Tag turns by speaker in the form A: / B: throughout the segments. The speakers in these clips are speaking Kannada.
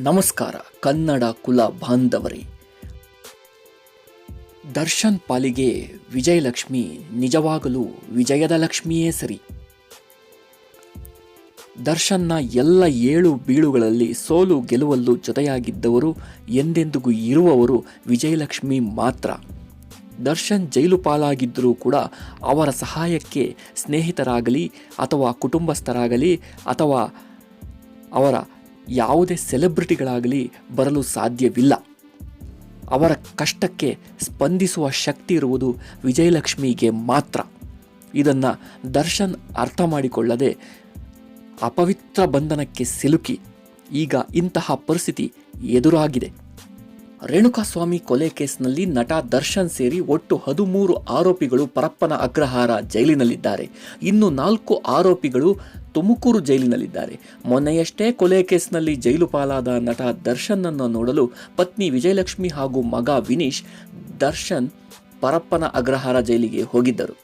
A: ನಮಸ್ಕಾರ, ಕನ್ನಡ ಕುಲ ಬಾಂಧವರೇ. ದರ್ಶನ್ ಪಾಲಿಗೆ ವಿಜಯಲಕ್ಷ್ಮಿ ನಿಜವಾಗಲೂ ವಿಜಯದ ಲಕ್ಷ್ಮಿಯೇ ಸರಿ. ದರ್ಶನ್ನ ಎಲ್ಲ ಏಳು ಬೀಳುಗಳಲ್ಲಿ ಸೋಲು ಗೆಲುವಲ್ಲೂ ಜೊತೆಯಾಗಿದ್ದವರು ಎಂದೆಂದಿಗೂ ಇರುವವರು ವಿಜಯಲಕ್ಷ್ಮಿ ಮಾತ್ರ. ದರ್ಶನ್ ಜೈಲು ಪಾಲಾಗಿದ್ದರೂ ಕೂಡ ಅವರ ಸಹಾಯಕ್ಕೆ ಸ್ನೇಹಿತರಾಗಲಿ ಅಥವಾ ಕುಟುಂಬಸ್ಥರಾಗಲಿ ಅಥವಾ ಅವರ ಯಾವುದೇ ಸೆಲೆಬ್ರಿಟಿಗಳಾಗಲಿ ಬರಲು ಸಾಧ್ಯವಿಲ್ಲ. ಅವರ ಕಷ್ಟಕ್ಕೆ ಸ್ಪಂದಿಸುವ ಶಕ್ತಿ ಇರುವುದು ವಿಜಯಲಕ್ಷ್ಮಿಗೆ ಮಾತ್ರ. ಇದನ್ನು ದರ್ಶನ್ ಅರ್ಥ ಮಾಡಿಕೊಳ್ಳದೆ ಅಪವಿತ್ರ ಬಂಧನಕ್ಕೆ ಸಿಲುಕಿ. ಈಗ ಇಂತಹ ಪರಿಸ್ಥಿತಿ ಎದುರಾಗಿದೆ. ರೇಣುಕಾಸ್ವಾಮಿ ಕೊಲೆ ಕೇಸ್ನಲ್ಲಿ ನಟ ದರ್ಶನ್ ಸೇರಿ ಒಟ್ಟು ಹದಿಮೂರು ಆರೋಪಿಗಳು ಪರಪ್ಪನ ಅಗ್ರಹಾರ ಜೈಲಿನಲ್ಲಿದ್ದಾರೆ. ಇನ್ನು ನಾಲ್ಕು ಆರೋಪಿಗಳು ತುಮಕೂರು ಜೈಲಿನಲ್ಲಿದ್ದಾರೆ. ಮೊನ್ನೆಯಷ್ಟೇ ಕೊಲೆ ಕೇಸ್ನಲ್ಲಿ ಜೈಲು ಪಾಲಾದ ನಟ ದರ್ಶನ್ನನ್ನು ನೋಡಲು ಪತ್ನಿ ವಿಜಯಲಕ್ಷ್ಮಿ ಹಾಗೂ ಮಗ ವಿನೀಶ್ ದರ್ಶನ್ ಪರಪ್ಪನ ಅಗ್ರಹಾರ ಜೈಲಿಗೆ ಹೋಗಿದ್ದರು.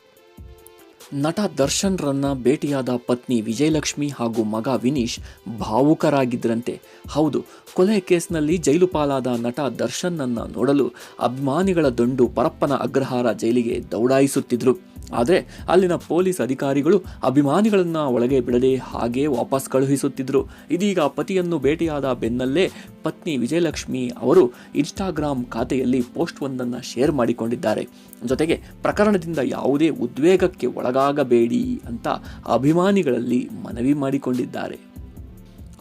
A: ನಟ ದರ್ಶನ್ರನ್ನ ಭೇಟಿಯಾದ ಪತ್ನಿ ವಿಜಯಲಕ್ಷ್ಮಿ ಹಾಗೂ ಮಗ ವಿನೀಶ್ ಭಾವುಕರಾಗಿದ್ದರಂತೆ ಹೌದು, ಕೊಲೆ ಕೇಸ್ನಲ್ಲಿ ಜೈಲು ಪಾಲಾದ ನಟ ದರ್ಶನ್ನನ್ನು ನೋಡಲು ಅಭಿಮಾನಿಗಳ ದಂಡು ಪರಪ್ಪನ ಅಗ್ರಹಾರ ಜೈಲಿಗೆ ದೌಡಾಯಿಸುತ್ತಿದ್ರು. ಆದರೆ ಅಲ್ಲಿನ ಪೊಲೀಸ್ ಅಧಿಕಾರಿಗಳು ಅಭಿಮಾನಿಗಳನ್ನು ಒಳಗೆ ಬಿಡದೆ ಹಾಗೇ ವಾಪಸ್ ಕಳುಹಿಸುತ್ತಿದ್ದರು ಇದೀಗ ಪತಿಯನ್ನು ಭೇಟಿಯಾದ ಬೆನ್ನಲ್ಲೇ ಪತ್ನಿ ವಿಜಯಲಕ್ಷ್ಮಿ ಅವರು ಇನ್ಸ್ಟಾಗ್ರಾಮ್ ಖಾತೆಯಲ್ಲಿ ಪೋಸ್ಟ್ ಒಂದನ್ನು ಶೇರ್ ಮಾಡಿಕೊಂಡಿದ್ದಾರೆ. ಜೊತೆಗೆ ಪ್ರಕರಣದಿಂದ ಯಾವುದೇ ಉದ್ವೇಗಕ್ಕೆ ಒಳಗಾಗಬೇಡಿ ಅಂತ ಅಭಿಮಾನಿಗಳಲ್ಲಿ ಮನವಿ ಮಾಡಿಕೊಂಡಿದ್ದಾರೆ.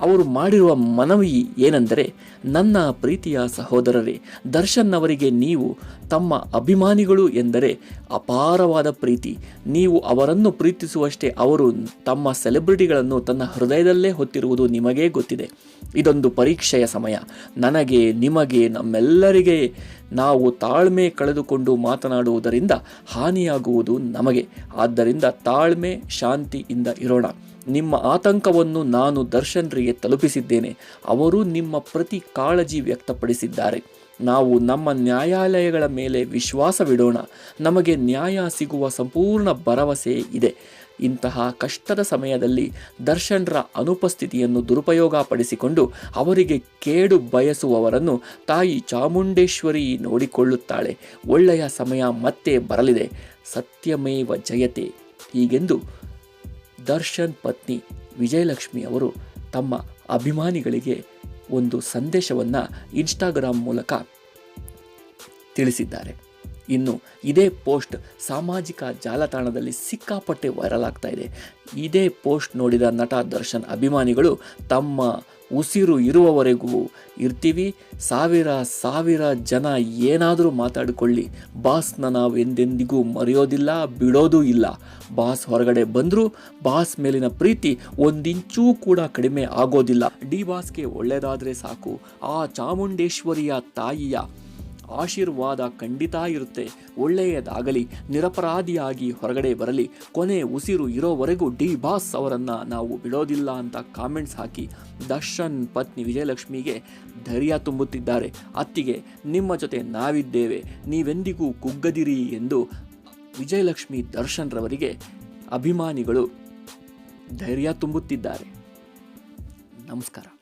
A: ಅವರು ಮಾಡಿರುವ ಮನವಿ ಏನೆಂದರೆ, ನನ್ನ ಪ್ರೀತಿಯ ಸಹೋದರರೇ ದರ್ಶನ್ ಅವರಿಗೆ ನೀವು ತಮ್ಮ ಅಭಿಮಾನಿಗಳು ಎಂದರೆ ಅಪಾರವಾದ ಪ್ರೀತಿ. ನೀವು ಅವರನ್ನು ಪ್ರೀತಿಸುವಷ್ಟೇ ಅವರು ತಮ್ಮ ಸೆಲೆಬ್ರಿಟಿಗಳನ್ನು ತನ್ನ ಹೃದಯದಲ್ಲೇ ಹೊತ್ತಿರುವುದು ನಿಮಗೇ ಗೊತ್ತಿದೆ. ಇದೊಂದು ಪರೀಕ್ಷೆಯ ಸಮಯ. ನನಗೆ, ನಿಮಗೆ, ನಮ್ಮೆಲ್ಲರಿಗೆ ನಾವು ತಾಳ್ಮೆ ಕಳೆದುಕೊಂಡು ಮಾತನಾಡುವುದರಿಂದ ಹಾನಿಯಾಗುವುದು ನಮಗೆ. ಆದ್ದರಿಂದ ತಾಳ್ಮೆ, ಶಾಂತಿಯಿಂದ ಇರೋಣ. ನಿಮ್ಮ ಆತಂಕವನ್ನು ನಾನು ದರ್ಶನ್ರಿಗೆ ತಲುಪಿಸಿದ್ದೇನೆ. ಅವರು ನಿಮ್ಮ ಪ್ರತಿ ಕಾಳಜಿ ವ್ಯಕ್ತಪಡಿಸಿದ್ದಾರೆ. ನಾವು ನಮ್ಮ ನ್ಯಾಯಾಲಯಗಳ ಮೇಲೆ ವಿಶ್ವಾಸವಿಡೋಣ. ನಮಗೆ ನ್ಯಾಯ ಸಿಗುವ ಸಂಪೂರ್ಣ ಭರವಸೆ ಇದೆ. ಇಂತಹ ಕಷ್ಟದ ಸಮಯದಲ್ಲಿ ದರ್ಶನ್ರ ಅನುಪಸ್ಥಿತಿಯನ್ನು ದುರುಪಯೋಗ ಪಡಿಸಿಕೊಂಡು ಅವರಿಗೆ ಕೇಡು ಬಯಸುವವರನ್ನು ತಾಯಿ ಚಾಮುಂಡೇಶ್ವರಿ ನೋಡಿಕೊಳ್ಳುತ್ತಾಳೆ. ಒಳ್ಳೆಯ ಸಮಯ ಮತ್ತೆ ಬರಲಿದೆ. ಸತ್ಯಮೇವ ಜಯತೆ. ಹೀಗೆಂದು ದರ್ಶನ್ ಪತ್ನಿ ವಿಜಯಲಕ್ಷ್ಮಿ ಅವರು ತಮ್ಮ ಅಭಿಮಾನಿಗಳಿಗೆ ಒಂದು ಸಂದೇಶವನ್ನು ಇನ್ಸ್ಟಾಗ್ರಾಮ್ ಮೂಲಕ ತಿಳಿಸಿದ್ದಾರೆ. ಇನ್ನು ಇದೇ ಪೋಸ್ಟ್ ಸಾಮಾಜಿಕ ಜಾಲತಾಣದಲ್ಲಿ ಸಿಕ್ಕಾಪಟ್ಟೆ ವೈರಲ್ ಆಗ್ತಾ ಇದೆ. ಇದೇ ಪೋಸ್ಟ್ ನೋಡಿದ ನಟ ದರ್ಶನ್ ಅಭಿಮಾನಿಗಳು ತಮ್ಮ ಉಸಿರು ಇರುವವರೆಗೂ ಇರ್ತೀವಿ. ಸಾವಿರ ಸಾವಿರ ಜನ ಏನಾದರೂ ಮಾತಾಡಿಕೊಳ್ಳಿ. ಬಾಸ್ನ ನಾವು ಎಂದೆಂದಿಗೂ ಮರೆಯೋದಿಲ್ಲ, ಬಿಡೋದೂ ಇಲ್ಲ. ಬಾಸ್ ಹೊರಗಡೆ ಬಂದರೂ ಬಾಸ್ ಮೇಲಿನ ಪ್ರೀತಿ ಒಂದಿಂಚೂ ಕೂಡ ಕಡಿಮೆ ಆಗೋದಿಲ್ಲ. ಡಿ ಬಾಸ್ಗೆ ಒಳ್ಳೆಯದಾದರೆ ಸಾಕು. ಆ ಚಾಮುಂಡೇಶ್ವರಿಯ ತಾಯಿಯ ಆಶೀರ್ವಾದ ಖಂಡಿತ ಇರುತ್ತೆ. ಒಳ್ಳೆಯದಾಗಲಿ, ನಿರಪರಾಧಿಯಾಗಿ ಹೊರಗಡೆ ಬರಲಿ. ಕೊನೆ ಉಸಿರು ಇರೋವರೆಗೂ ಡಿ ಬಾಸ್ ಅವರನ್ನು ನಾವು ಬಿಡೋದಿಲ್ಲ ಅಂತ ಕಾಮೆಂಟ್ಸ್ ಹಾಕಿ ದರ್ಶನ್ ಪತ್ನಿ ವಿಜಯಲಕ್ಷ್ಮಿಗೆ ಧೈರ್ಯ ತುಂಬುತ್ತಿದ್ದಾರೆ. ಅತ್ತಿಗೆ, ನಿಮ್ಮ ಜೊತೆ ನಾವಿದ್ದೇವೆ. ನೀವೆಂದಿಗೂ ಕುಗ್ಗದಿರಿ ಎಂದು ವಿಜಯಲಕ್ಷ್ಮಿ ದರ್ಶನ್ ರವರಿಗೆ ಅಭಿಮಾನಿಗಳು ಧೈರ್ಯ ತುಂಬುತ್ತಿದ್ದಾರೆ. ನಮಸ್ಕಾರ.